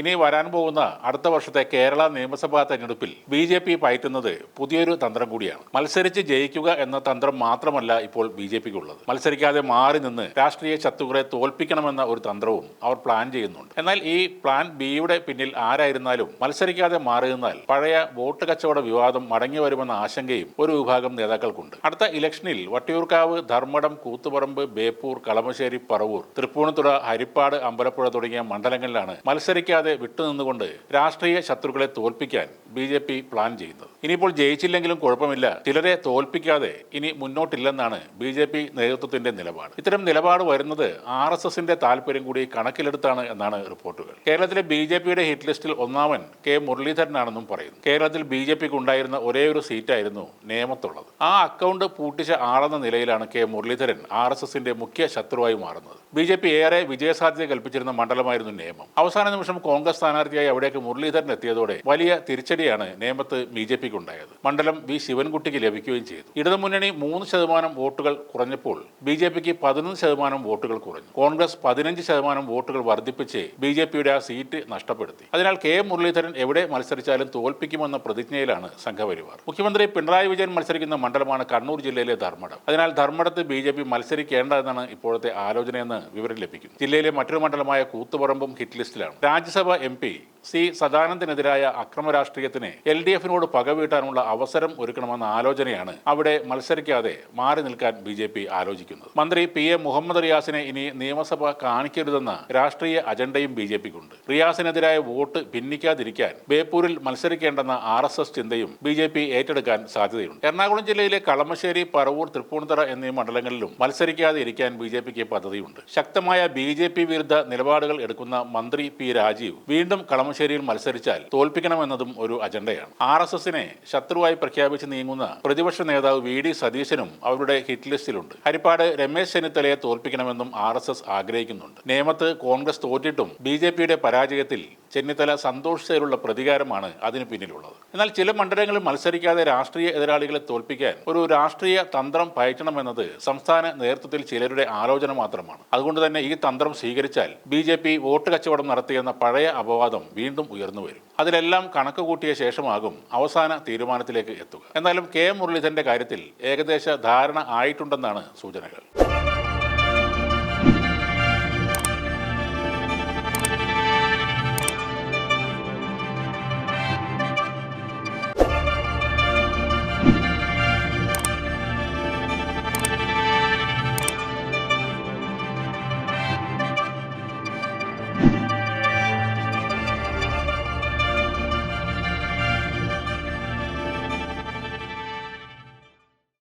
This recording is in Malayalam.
ഇനി വരാൻ പോകുന്ന അടുത്ത വർഷത്തെ കേരള നിയമസഭാ തെരഞ്ഞെടുപ്പിൽ ബി ജെ പി പയറ്റുന്നത് പുതിയൊരു തന്ത്രം കൂടിയാണ്. മത്സരിച്ച് ജയിക്കുക എന്ന തന്ത്രം മാത്രമല്ല ഇപ്പോൾ ബി ജെ പിക്ക് ഉള്ളത് മത്സരിക്കാതെ മാറി നിന്ന് രാഷ്ട്രീയ ശത്രുക്കളെ തോൽപ്പിക്കണമെന്ന ഒരു തന്ത്രവും അവർ പ്ലാൻ ചെയ്യുന്നുണ്ട്. എന്നാൽ ഈ പ്ലാൻ ബിയുടെ പിന്നിൽ ആരായിരുന്നാലും മത്സരിക്കാതെ മാറി നിന്നാൽ പഴയ വോട്ട് കച്ചവട വിവാദം മടങ്ങി വരുമെന്ന ആശങ്കയും ഒരു വിഭാഗം നേതാക്കൾക്കുണ്ട്. അടുത്ത ഇലക്ഷനിൽ വട്ടിയൂർക്കാവ് ധർമ്മടം കൂത്തുപറമ്പ് ബേപ്പൂർ കളമശ്ശേരി പറവൂർ തൃപ്പൂണിത്തുറ ഹരിപ്പാട് അമ്പലപ്പുഴ തുടങ്ങിയ മണ്ഡലങ്ങളിലാണ് മത്സരിക്കാതെ വിട്ടുനിന്നുകൊണ്ട് രാഷ്ട്രീയ ശത്രുക്കളെ തോൽപ്പിക്കാൻ ബി ജെ പി പ്ലാൻ ചെയ്യുന്നത്. ഇനിയിപ്പോൾ ജയിച്ചില്ലെങ്കിലും കുഴപ്പമില്ല. ചിലരെ തോൽപ്പിക്കാതെ ഇനി മുന്നോട്ടില്ലെന്നാണ് ബി ജെ പി നേതൃത്വത്തിന്റെ നിലപാട്. ഇത്തരം നിലപാട് വരുന്നത് ആർ എസ് എസിന്റെ താല്പര്യം കൂടി കണക്കിലെടുത്താണ് എന്നാണ് റിപ്പോർട്ടുകൾ. കേരളത്തിലെ ബി ജെ പിയുടെ ഹിറ്റ് ലിസ്റ്റിൽ ഒന്നാമൻ കെ മുരളീധരനാണെന്നും പറയുന്നു. കേരളത്തിൽ ബി ജെ പിക്ക് ഉണ്ടായിരുന്ന ഒരേ ഒരു സീറ്റായിരുന്നു നേമത്തുള്ളത്. ആ അക്കൗണ്ട് പൂട്ടിച്ച ആളെന്ന നിലയിലാണ് കെ മുരളീധരൻ ആർ എസ് എസിന്റെ മുഖ്യ ശത്രുവായി മാറുന്നത്. ബി ജെ പി ഏറെ വിജയസാധ്യത കൽപ്പിച്ചിരുന്ന മണ്ഡലമായിരുന്നു നേമം. അവസാന നിമിഷം കോൺഗ്രസ് സ്ഥാനാർത്ഥിയായി അവിടേക്ക് മുരളീധരൻ എത്തിയതോടെ വലിയ തിരിച്ചടിയാണ് നേമത്ത് ബി ജെ പിക്ക് ഉണ്ടായത്. മണ്ഡലം വി ശിവൻകുട്ടിക്ക് ലഭിക്കുകയും ചെയ്തു. ഇടതുമുന്നണി മൂന്ന് ശതമാനം വോട്ടുകൾ കുറഞ്ഞപ്പോൾ ബി ജെ പിക്ക് പതിനൊന്ന് ശതമാനം വോട്ടുകൾ കുറഞ്ഞു. കോൺഗ്രസ് പതിനഞ്ച് ശതമാനം വോട്ടുകൾ വർദ്ധിപ്പിച്ച് ബി ജെ പിയുടെ ആ സീറ്റ് നഷ്ടപ്പെടുത്തി. അതിനാൽ കെ മുരളീധരൻ എവിടെ മത്സരിച്ചാലും തോൽപ്പിക്കുമെന്ന പ്രതിജ്ഞയിലാണ് സംഘപരിവാർ. മുഖ്യമന്ത്രി പിണറായി വിജയൻ മത്സരിക്കുന്ന മണ്ഡലമാണ് കണ്ണൂർ ജില്ലയിലെ ധർമ്മടം. അതിനാൽ ധർമ്മടത്ത് ബി ജെ പി മത്സരിക്കേണ്ട എന്നാണ് ഇപ്പോഴത്തെ ആലോചനയെന്ന് വിവരം ലഭിക്കുന്നു. ജില്ലയിലെ മറ്റൊരു മണ്ഡലമായ കൂത്തുപറമ്പും ഹിറ്റ് ലിസ്റ്റിലാണ്. രാജ്യസഭ എം പി സി സദാനന്ദനെതിരായ അക്രമ രാഷ്ട്രീയത്തിന് എൽ ഡി എഫിനോട് പകവീട്ടാനുള്ള അവസരം ഒരുക്കണമെന്ന ആലോചനയാണ് അവിടെ മത്സരിക്കാതെ മാറി നിൽക്കാൻ ബി ജെ പി ആലോചിക്കുന്നത്. മന്ത്രി പി എ മുഹമ്മദ് റിയാസിനെ ഇനി നിയമസഭ കാണിക്കരുതെന്ന രാഷ്ട്രീയ അജണ്ടയും ബി ജെ പിക്കുണ്ട്. റിയാസിനെതിരായ വോട്ട് ഭിന്നിക്കാതിരിക്കാൻ ബേപ്പൂരിൽ മത്സരിക്കേണ്ടെന്ന ആർ എസ് എസ് ചിന്തയും ബി ജെ പി ഏറ്റെടുക്കാൻ സാധ്യതയുണ്ട്. എറണാകുളം ജില്ലയിലെ കളമശ്ശേരി പറവൂർ തൃപ്പൂണിത്തറ എന്നീ മണ്ഡലങ്ങളിലും മത്സരിക്കാതെ ഇരിക്കാൻ ബി ജെ പിക്ക് പദ്ധതിയുണ്ട്. ശക്തമായ ബി ജെ പി വിരുദ്ധ നിലപാടുകൾ എടുക്കുന്ന മന്ത്രി പി രാജീവ് വീണ്ടും കളമശ്ശേരിയിൽ മത്സരിച്ചാൽ തോൽപ്പിക്കണമെന്നതും ഒരു അജണ്ടയാണ്. ആർ എസ് എസിനെ ശത്രുവായി പ്രഖ്യാപിച്ച് നീങ്ങുന്ന പ്രതിപക്ഷ നേതാവ് വി ഡി സതീശനും അവരുടെ ഹിറ്റ് ലിസ്റ്റിലുണ്ട്. ഹരിപ്പാട് രമേശ് ചെന്നിത്തലയെ തോൽപ്പിക്കണമെന്നും ആർ ആഗ്രഹിക്കുന്നുണ്ട്. നേമത്ത് കോൺഗ്രസ് തോറ്റിട്ടും ബി പരാജയത്തിൽ ചെന്നിത്തല സന്തോഷിച്ചതിലുള്ള പ്രതികാരമാണ് അതിന് പിന്നിലുള്ളത്. എന്നാൽ ചില മണ്ഡലങ്ങളിൽ മത്സരിക്കാതെ രാഷ്ട്രീയ എതിരാളികളെ തോൽപ്പിക്കാൻ ഒരു രാഷ്ട്രീയ തന്ത്രം പയറ്റണമെന്നത് സംസ്ഥാന നേതൃത്വത്തിൽ ചിലരുടെ ആലോചന മാത്രമാണ്. അതുകൊണ്ട് തന്നെ ഈ തന്ത്രം സ്വീകരിച്ചാൽ ബി ജെ പി വോട്ട് കച്ചവടം നടത്തിയെന്ന പഴയ അപവാദം വീണ്ടും ഉയർന്നു വരും. അതിലെല്ലാം കണക്ക് കൂട്ടിയ ശേഷമാകും അവസാന തീരുമാനത്തിലേക്ക് എത്തുക. എന്നാലും കെ മുരളീധരന്റെ കാര്യത്തിൽ ഏകദേശ ധാരണ ആയിട്ടുണ്ടെന്നാണ് സൂചനകൾ.